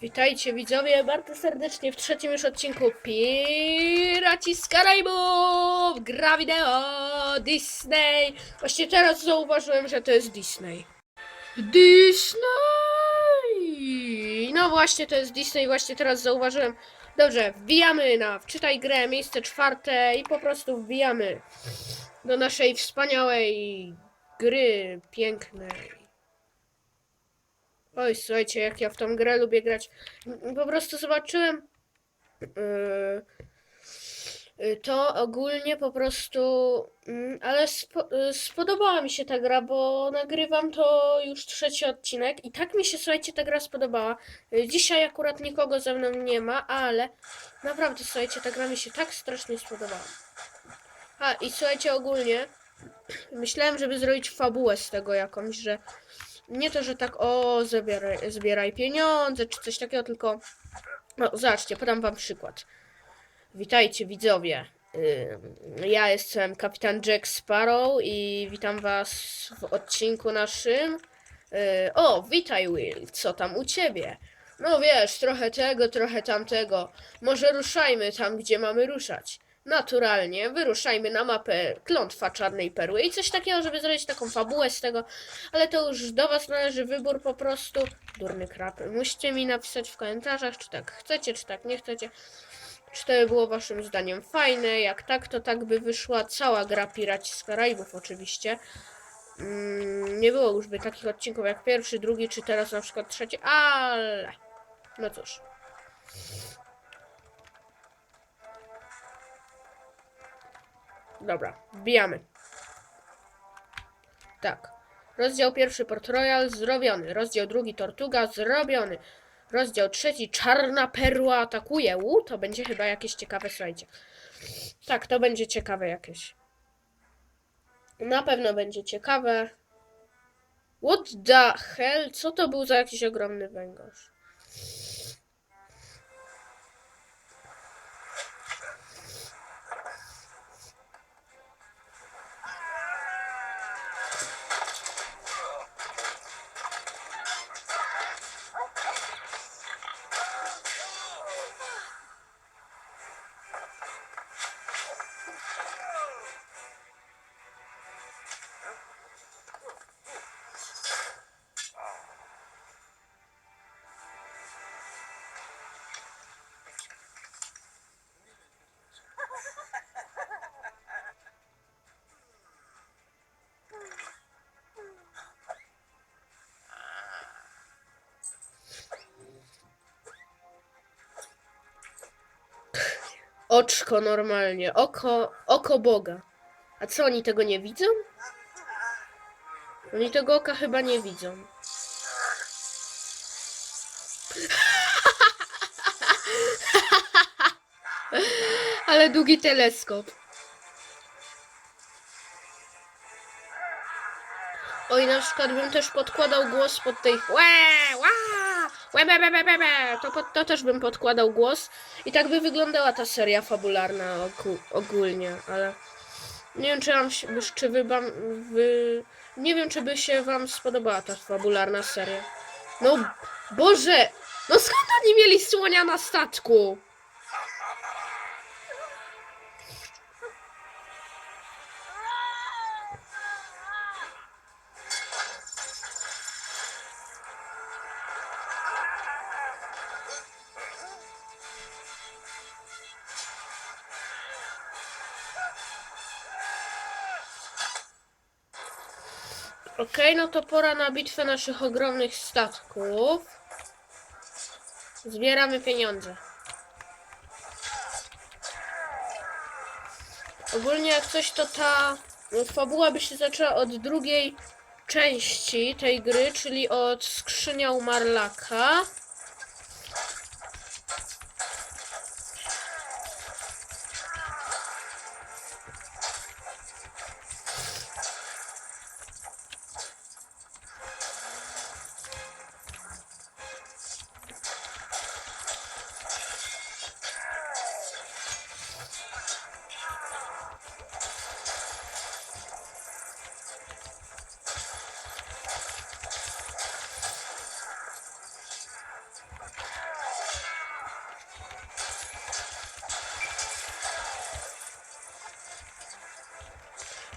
Witajcie widzowie bardzo serdecznie w trzecim już odcinku Piraci z Karaibów! Gra wideo Disney! Właśnie teraz zauważyłem, że to jest Disney. Disney! No właśnie, to jest Disney, właśnie teraz zauważyłem. Dobrze, wbijamy na wczytaj grę, miejsce czwarte i po prostu wbijamy do naszej wspaniałej gry pięknej. Oj, słuchajcie, jak ja w tą grę lubię grać. Po prostu zobaczyłem. yy, yy, To ogólnie po prostu. mm, Ale yy, spodobała mi się ta gra, bo nagrywam to już trzeci odcinek i tak mi się, słuchajcie, ta gra spodobała. Dzisiaj akurat nikogo ze mną nie ma, ale naprawdę, słuchajcie, ta gra mi się tak strasznie spodobała. A, i słuchajcie, ogólnie myślałem, żeby zrobić fabułę z tego jakąś, że nie to, że tak o, zabieraj, zbieraj pieniądze czy coś takiego, tylko no zobaczcie, podam wam przykład. Witajcie widzowie. Ja jestem kapitan Jack Sparrow i witam was w odcinku naszym. Yy, O, witaj Will, co tam u ciebie? No wiesz, trochę tego, trochę tamtego. Może ruszajmy tam, gdzie mamy ruszać. Naturalnie, wyruszajmy na mapę Klątwa Czarnej Perły i coś takiego, żeby zrobić taką fabułę z tego, ale to już do was należy wybór po prostu. Durny krap. Musicie mi napisać w komentarzach, czy tak chcecie, czy tak nie chcecie. Czy to by było waszym zdaniem fajne? Jak tak, to tak by wyszła cała gra Piraci z Karaibów oczywiście. Mm, nie było już by takich odcinków jak pierwszy, drugi, czy teraz na przykład trzeci, ale... No cóż. Dobra, wbijamy. Tak. Rozdział pierwszy Port Royal zrobiony. Rozdział drugi Tortuga zrobiony. Rozdział trzeci Czarna Perła atakuje. U, to będzie chyba jakieś ciekawe, słuchajcie. Tak, to będzie ciekawe jakieś. Na pewno będzie ciekawe. What the hell? Co to był za jakiś ogromny węgorz? Oczko normalnie. Oko, oko Boga. A co, oni tego nie widzą? Oni tego oka chyba nie widzą. Ale długi teleskop. Oj, na przykład bym też podkładał głos pod tej łe, łe, To, pod, to też bym podkładał głos i tak by wyglądała ta seria fabularna ogó- ogólnie, ale nie wiem, czy wam się, czy wy, wy, nie wiem, czy by się wam spodobała ta fabularna seria. No, Boże, no skąd oni mieli słonia na statku? Okej, no to pora na bitwę naszych ogromnych statków. Zbieramy pieniądze. Ogólnie jak coś to ta fabuła by się zaczęła od drugiej części tej gry, czyli od skrzynia Umarlaka.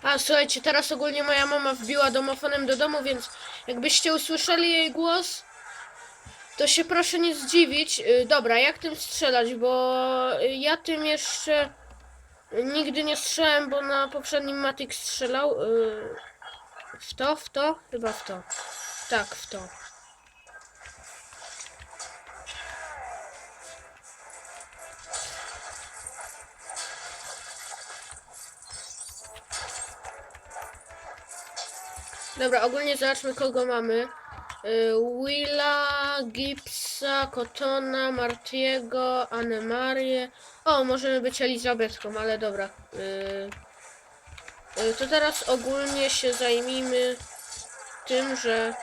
A słuchajcie, teraz ogólnie moja mama wbiła domofonem do domu, więc jakbyście usłyszeli jej głos, to się proszę nie zdziwić. Y, Dobra, jak tym strzelać, bo y, ja tym jeszcze nigdy nie strzelałem, bo na poprzednim Matic strzelał. y, W to, w to? Chyba w to. Tak, w to. Dobra, ogólnie zobaczmy kogo mamy. Y, Willa, Gipsa, Cotona, Martiego, Annemarię. O, możemy być Elizabetką, ale dobra. Y, y, to teraz ogólnie się zajmijmy tym, że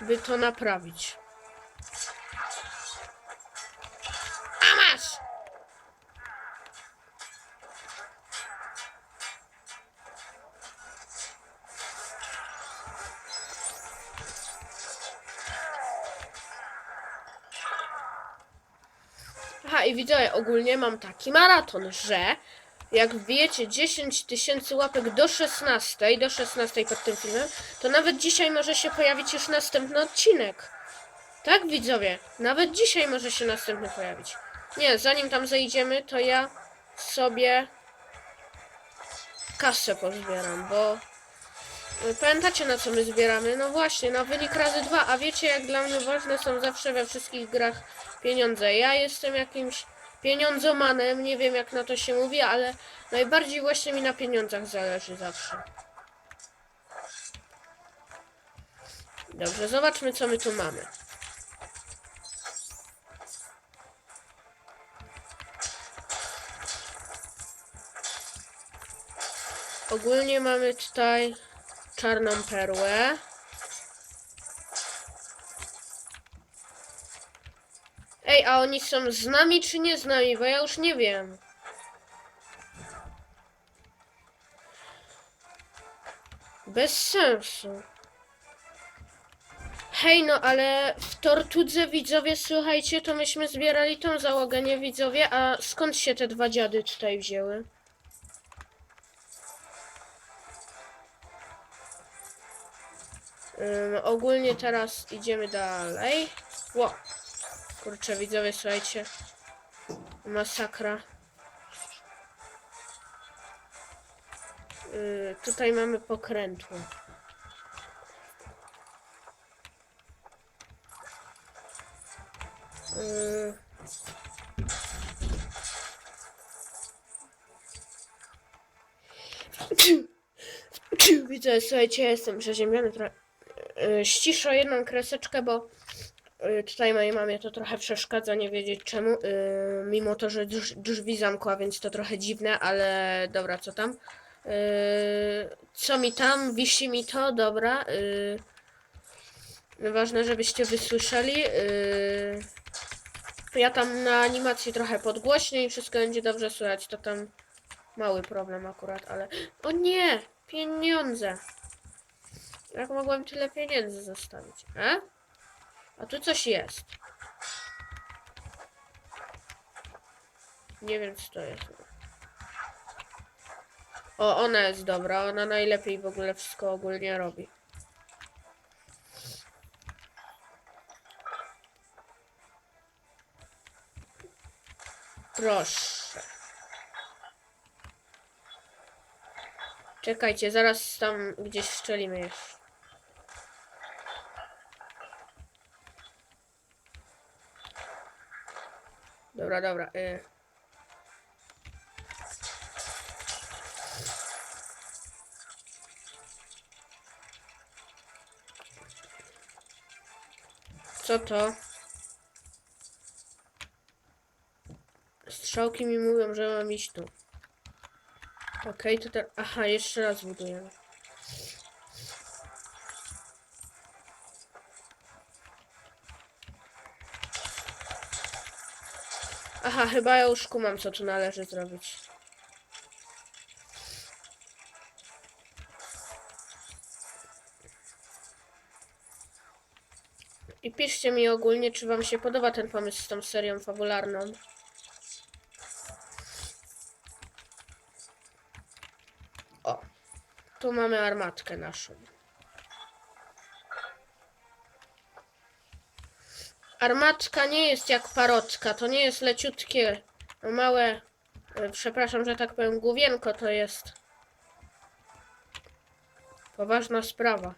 by to naprawić. Widzowie, ogólnie mam taki maraton, że jak wbijecie 10 tysięcy łapek do 16, do 16 pod tym filmem, to nawet dzisiaj może się pojawić już następny odcinek. Tak, widzowie? Nawet dzisiaj może się następny pojawić. Nie, zanim tam zejdziemy, to ja sobie kasę pozbieram, bo pamiętacie na co my zbieramy? No właśnie, na wynik razy dwa, a wiecie jak dla mnie ważne są zawsze we wszystkich grach pieniądze. Ja jestem jakimś pieniądzomanem, nie wiem jak na to się mówi, ale najbardziej właśnie mi na pieniądzach zależy zawsze. Dobrze, zobaczmy co my tu mamy. Ogólnie mamy tutaj czarną perłę. Ej, a oni są z nami czy nie z nami? Bo ja już nie wiem. Bez sensu. Hej, no ale w Tortudze widzowie, słuchajcie, to myśmy zbierali tą załogę, nie widzowie? A skąd się te dwa dziady tutaj wzięły? Ym, ogólnie teraz idziemy dalej. Ło. Kurczę, widzowie, słuchajcie. Masakra. Yy, tutaj mamy pokrętło. Yy. Widzę, słuchajcie, jestem przeziębiony. Trochę. Yy, ściszę jedną kreseczkę, bo yy, tutaj mojej mamie to trochę przeszkadza, nie wiedzieć czemu. Yy, mimo to, że drz, drzwi zamkła, więc to trochę dziwne, ale dobra, co tam. Co mi tam? Wisi mi to, dobra. Ważne, żebyście wysłyszeli. Ja tam na animacji trochę podgłośnię i wszystko będzie dobrze słychać. To tam mały problem akurat, ale... O nie! Pieniądze! Jak mogłem tyle pieniędzy zostawić? E? A tu coś jest. Nie wiem co to jest. O, ona jest dobra. Ona najlepiej w ogóle wszystko ogólnie robi. Proszę. Czekajcie, zaraz tam gdzieś szczelimy jeszcze. Dobra, dobra. Y. Co to? Strzałki mi mówią, że mam iść tu. Okej, to teraz... Aha, jeszcze raz budujemy. Aha, chyba ja już kumam, co tu należy zrobić. I piszcie mi ogólnie, czy wam się podoba ten pomysł z tą serią fabularną. O. tu mamy armatkę naszą. Armatka nie jest jak parotka, to nie jest leciutkie, małe, e, przepraszam, że tak powiem, główienko to jest. Poważna sprawa.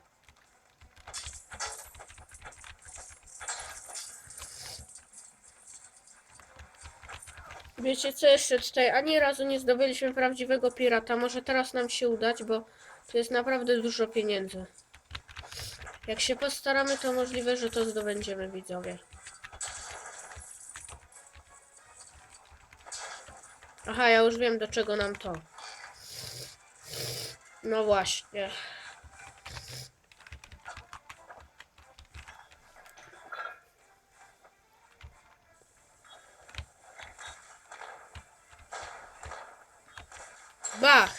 Wiecie co jeszcze tutaj? Ani razu nie zdobyliśmy prawdziwego pirata. Może teraz nam się udać, bo to jest naprawdę dużo pieniędzy. Jak się postaramy, to możliwe, że to zdobędziemy, widzowie. Aha, ja już wiem, do czego nam to. No właśnie. Bach!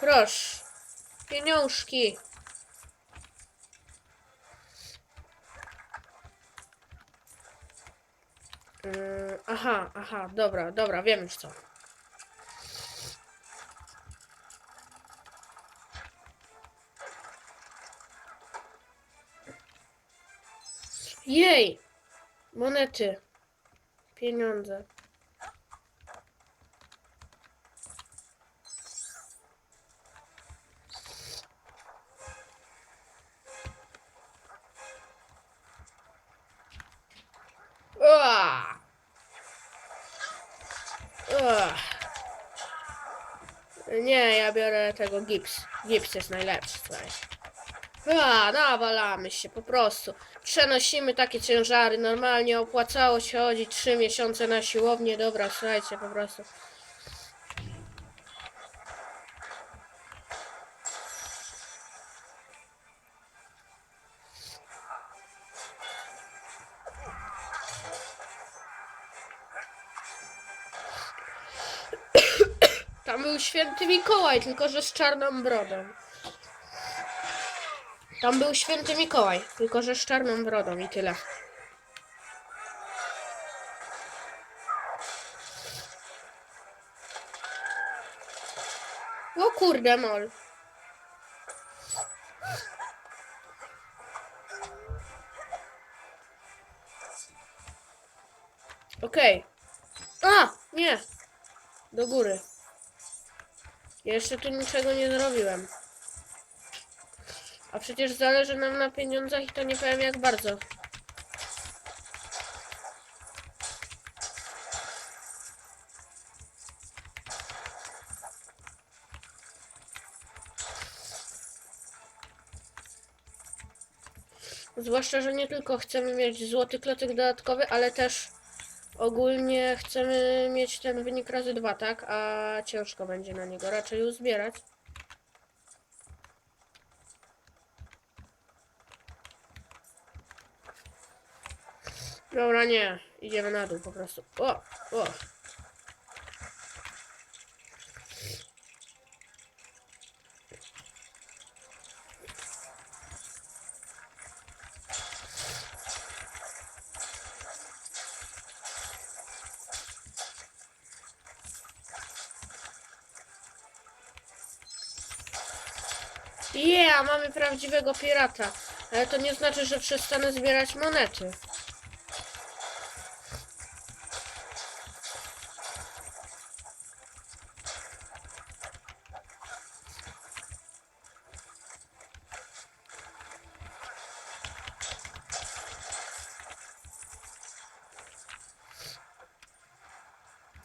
Proszę. Pieniążki. Yy, aha, aha, dobra, dobra, wiem już co. Jej! Monety. Pieniądze. Biorę tego gips. Gips jest najlepszy, słuchaj. A, nawalamy się po prostu. Przenosimy takie ciężary. Normalnie opłacało się chodzić trzy miesiące na siłownię. Dobra, słuchajcie, po prostu. Święty Mikołaj, tylko że z czarną brodą. Tam był święty Mikołaj, tylko że z czarną brodą i tyle. O kurde mol. Okej. A! Nie! Do góry. Jeszcze tu niczego nie zrobiłem. A przecież zależy nam na pieniądzach i to nie powiem jak bardzo. Zwłaszcza, że nie tylko chcemy mieć złoty klocek dodatkowy, ale też ogólnie chcemy mieć ten wynik razy dwa, tak? A ciężko będzie na niego raczej uzbierać. Dobra, nie. Idziemy na dół po prostu. O, o. Yeah, mamy prawdziwego pirata. Ale to nie znaczy, że przestanę zbierać monety.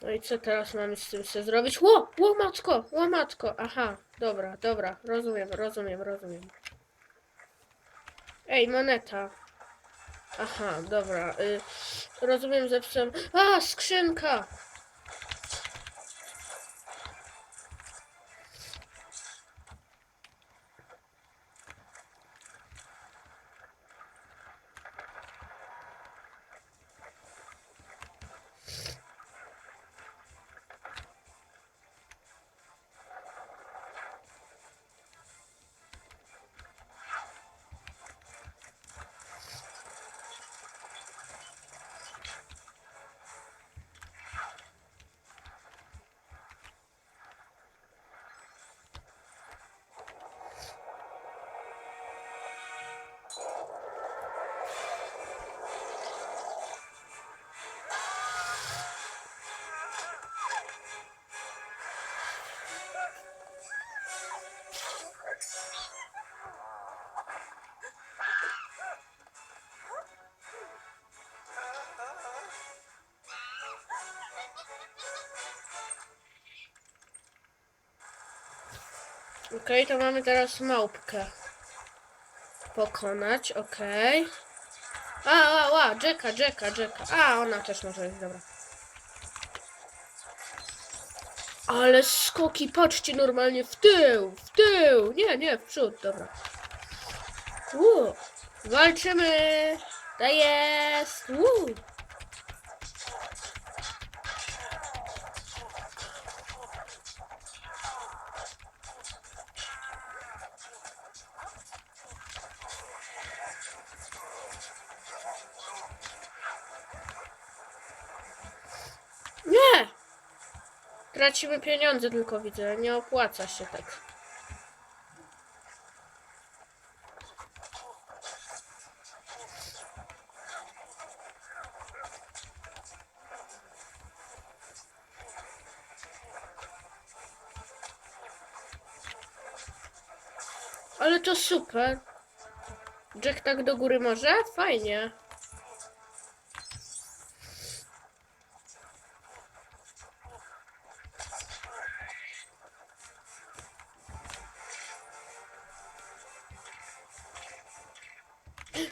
No i co teraz mamy z tym sobie zrobić? Ło! Łomatko! Łomatko! Aha, dobra, dobra. Rozumiem, rozumiem, rozumiem. Ej, moneta. Aha, dobra. Y, rozumiem, zepsułem. A, skrzynka! Okej, to mamy teraz małpkę. Pokonać, okej. A, a, a, Jacka, Jacka, Jacka. A, ona też może jest, dobra. Ale skoki, patrzcie, normalnie w tył, w tył. Nie, nie, w przód, dobra. Uuu, walczymy. To jest. Uuu. Tracimy pieniądze tylko widzę, nie opłaca się tak. Ale to super. Jack tak do góry może? Fajnie.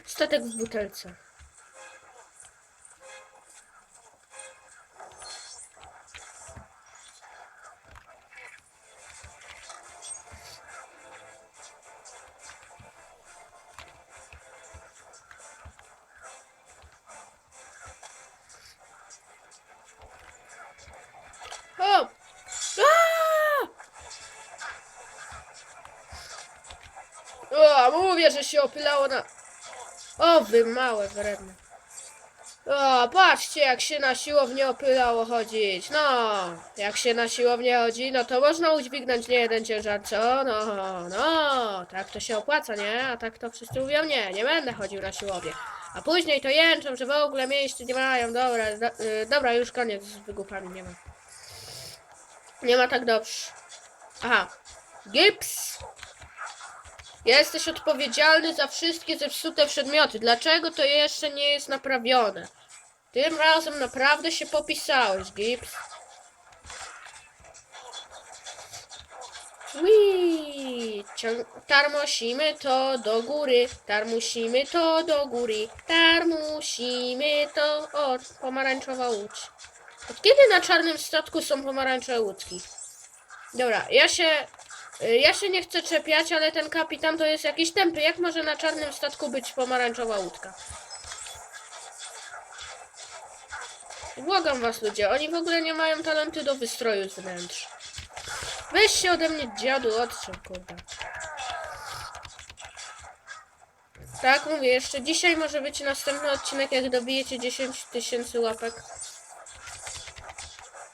Statek w butelce. O, mówię, że się opylało na... O, wy małe wredne. O, patrzcie, jak się na siłownię opylało chodzić. No, jak się na siłownię chodzi, no to można udźwignąć nie jeden ciężar, co? No, no, tak to się opłaca, nie? A tak to wszyscy mówią, nie, nie będę chodził na siłownię. A później to jęczą, że w ogóle mięśni nie mają. Dobra, do, y, dobra, już koniec z wygupami, nie ma. Nie ma tak dobrze. Aha. Gips. Jesteś odpowiedzialny za wszystkie zepsute przedmioty. Dlaczego to jeszcze nie jest naprawione? Tym razem naprawdę się popisałeś, Gips. Wii, tarmusimy to do góry, tarmusimy to do góry, tarmusimy to... O, pomarańczowa łódź. Od kiedy na czarnym statku są pomarańczowe łódki? Dobra, ja się... y, Ja się nie chcę czepiać, ale ten kapitan to jest jakiś tępy. Jak może na czarnym statku być pomarańczowa łódka? Błagam was ludzie, oni w ogóle nie mają talentu do wystroju z wnętrz. Weź się ode mnie dziadu, odczep, kurde. Tak, mówię, jeszcze dzisiaj może być następny odcinek, jak dobijecie 10 tysięcy łapek.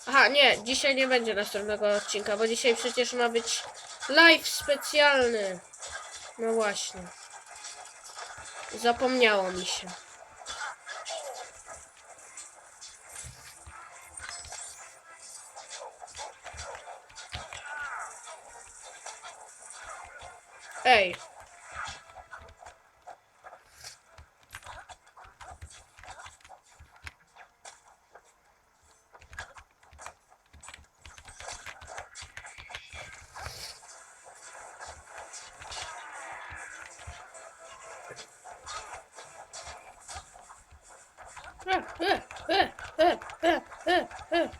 Aha, nie, dzisiaj nie będzie następnego odcinka, bo dzisiaj przecież ma być live specjalny. No właśnie. Zapomniało mi się. Ej. E, e, e, e,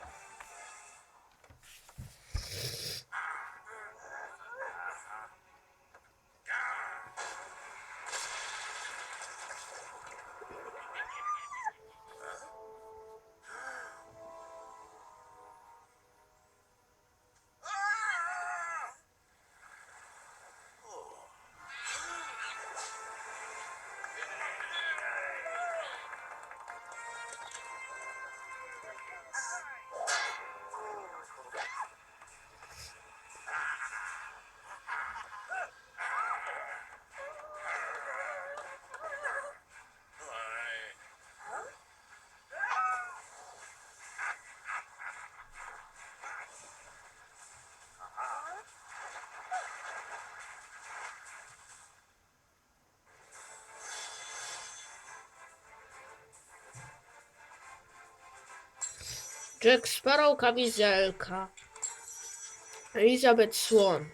Jack Sparrow kamizelka. Elizabeth Swan.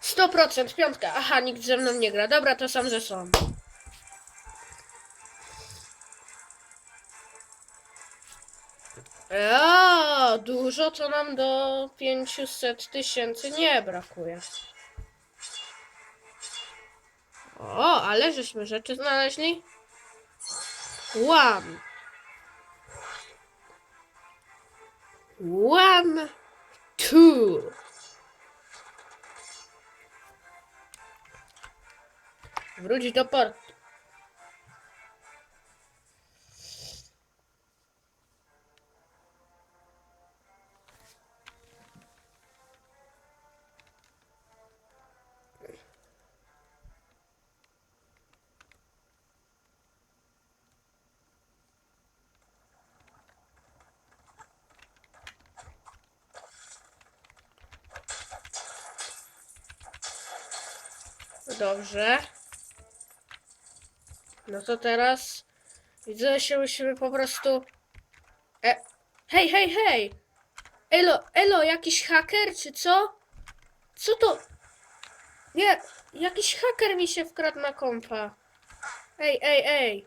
Sto procent, piątka. Aha, nikt ze mną nie gra. Dobra, to sam ze sobą. A, dużo to nam do 500 tysięcy nie brakuje. O, ale żeśmy rzeczy znaleźli. One. One, two. Wróć do portu. Dobrze. No to teraz widzę, że musimy po prostu. E... Hej, hej, hej! Elo, elo, jakiś haker czy co? Co to? Nie, jakiś haker mi się wkradł na kompa. Ej, ej, ej.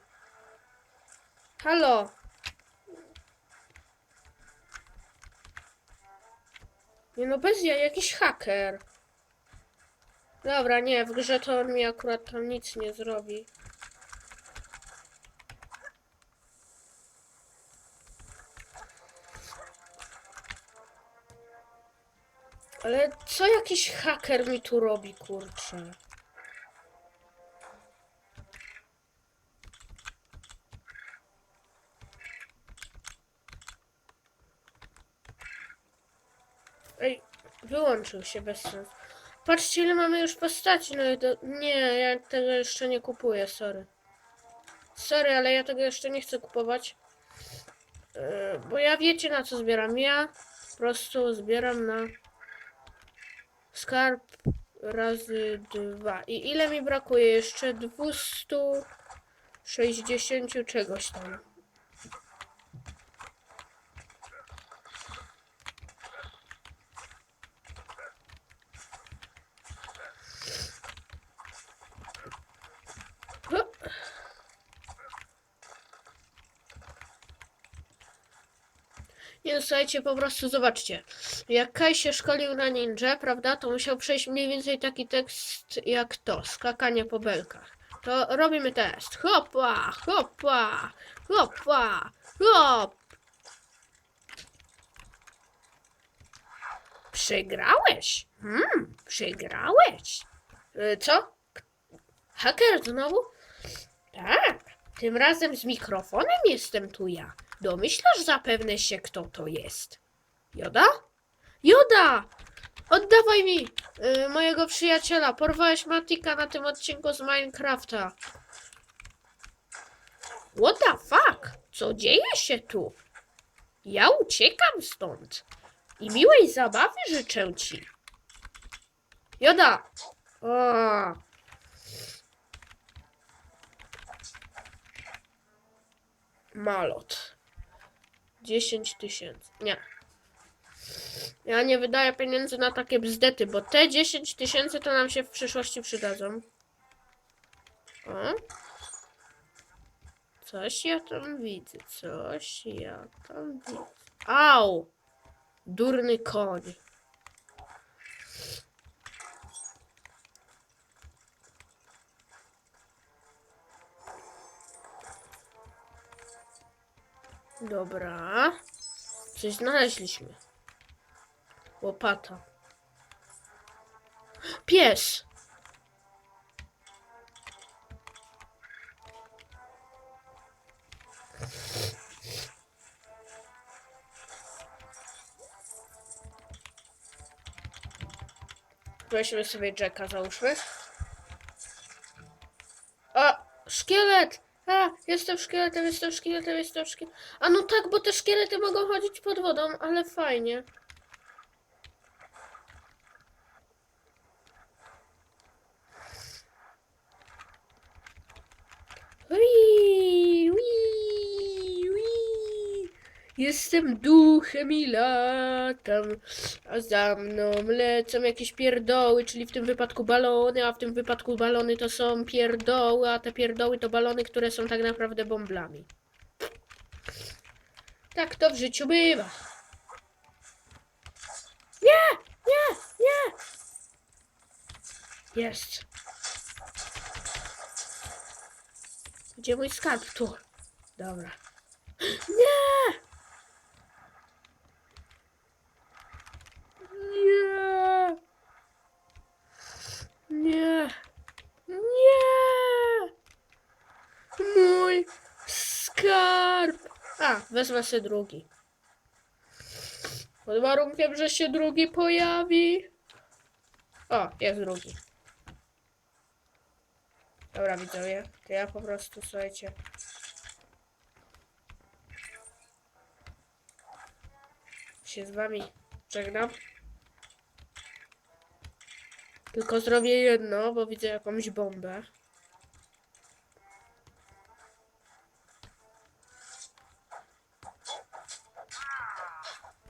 Halo. Nie no, bez ja, jakiś haker. Dobra, nie, w grze to on mi akurat tam nic nie zrobi. Ale co jakiś haker mi tu robi, kurczę? Ej, wyłączył się bez sensu. Patrzcie, ile mamy już postaci. No i to... Nie, ja tego jeszcze nie kupuję, sorry. Sorry, ale ja tego jeszcze nie chcę kupować. Yy, bo ja wiecie na co zbieram. Ja po prostu zbieram na skarb razy dwa. I ile mi brakuje? Jeszcze 260 czegoś tam. Hup. Nie no, słuchajcie, po prostu zobaczcie. Jak Kai się szkolił na ninja, prawda, to musiał przejść mniej więcej taki tekst jak to, skakanie po belkach. To robimy test. Hopa, hopa, hopa, hop. Przegrałeś? Hmm, przegrałeś. Y, Co? Haker znowu? Tak, tym razem z mikrofonem jestem tu ja. Domyślasz zapewne się, kto to jest. Joda? Joda! Oddawaj mi y, mojego przyjaciela. Porwałeś Matika na tym odcinku z Minecrafta. What the fuck? Co dzieje się tu? Ja uciekam stąd. I miłej zabawy życzę ci. Joda! O. Malot. 10 tysięcy. Nie. Ja nie wydaję pieniędzy na takie bzdety, bo te 10 tysięcy to nam się w przyszłości przydadzą. O. Coś ja tam widzę, coś ja tam widzę. Au! Durny koń. Dobra. Coś znaleźliśmy. Łopata. Pies! Weźmy sobie Jacka, załóżmy. A, szkielet! A, jestem szkieletem, jestem szkieletem, jestem szkieletem. A no tak, bo te szkielety mogą chodzić pod wodą, ale fajnie. Jestem duchem i latam, a za mną lecą jakieś pierdoły, czyli w tym wypadku balony, a w tym wypadku balony to są pierdoły, a te pierdoły to balony, które są tak naprawdę bąblami. Tak to w życiu bywa. Nie! Nie! Nie! Jest. Gdzie mój skarb? Tu. Dobra. Nie! Nie! Nie! Mój skarb! A, wezmę sobie drugi. Pod warunkiem, że się drugi pojawi. O, jest drugi. Dobra, widzowie, to ja po prostu, słuchajcie. Się z wami żegnam. Tylko zrobię jedno, bo widzę jakąś bombę.